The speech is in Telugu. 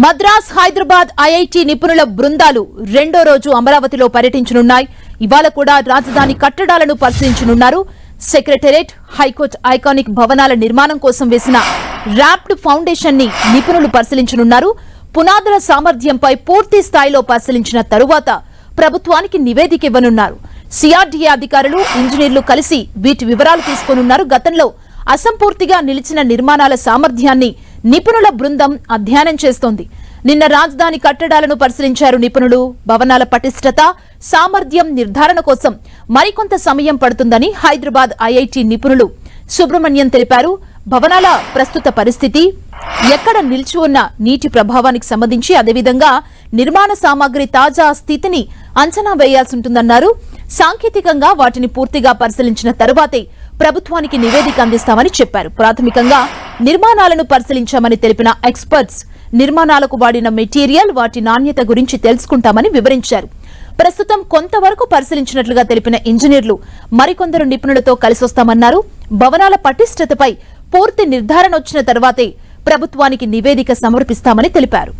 మద్రాస్ హైదరాబాద్ ఐఐటి నిపుణుల బృందాలు రెండో రోజు అమరావతిలో పర్యటించనున్నాయి. ఇవాళ కూడా రాజధాని కట్టడాలను పరిశీలించనున్నారు. సెక్రటరేట్ హైకోర్టు ఐకానిక్ భవనాల నిర్మాణం కోసం వేసిన ర్యాప్డ్ ఫౌండేషన్ని నిపుణులు పరిశీలించనున్నారు. పునాదుల సామర్థ్యంపై పూర్తి స్థాయిలో పరిశీలించిన తరువాత ప్రభుత్వానికి నివేదిక ఇవ్వనున్నారు. సిఆర్డీఏ అధికారులు ఇంజనీర్లు కలిసి వీటి వివరాలు తీసుకోనున్నారు. గతంలో అసంపూర్తిగా నిలిచిన నిర్మాణాల సామర్థ్యాన్ని నిపుణుల బృందం అధ్యయనం చేస్తోంది. నిన్న రాజధాని కట్టడాలను పరిశీలించారు నిపుణులు. భవనాల పటిష్టత సామర్థ్యం నిర్ధారణ కోసం మరికొంత సమయం పడుతుందని హైదరాబాద్ ఐఐటి నిపుణులు సుబ్రహ్మణ్యం తెలిపారు. భవనాల ప్రస్తుత పరిస్థితి ఎక్కడ నిలిచి ఉన్న నీటి ప్రభావానికి సంబంధించి అదేవిధంగా నిర్మాణ సామాగ్రి తాజా స్థితిని అంచనా వేయాల్సి ఉంటుందన్నారు సాంకేతికంగా వాటిని పూర్తిగా పరిశీలించిన తరువాతే ప్రభుత్వానికి నివేదిక అందిస్తామని చెప్పారు. ప్రాథమికంగా నిర్మాణాలను పరిశీలించామని తెలిపిన ఎక్స్పర్ట్స్ నిర్మాణాలకు వాడిన మెటీరియల్ వాటి నాణ్యత గురించి తెలుసుకుంటామని వివరించారు. ప్రస్తుతం కొంతవరకు పరిశీలించినట్లుగా తెలిపిన ఇంజనీర్లు మరికొందరు నిపుణులతో కలిసొస్తామన్నారు. భవనాల పటిష్టతపై పూర్తి నిర్ధారణ వచ్చిన తర్వాతే ప్రభుత్వానికి నివేదిక సమర్పిస్తామని తెలిపారు.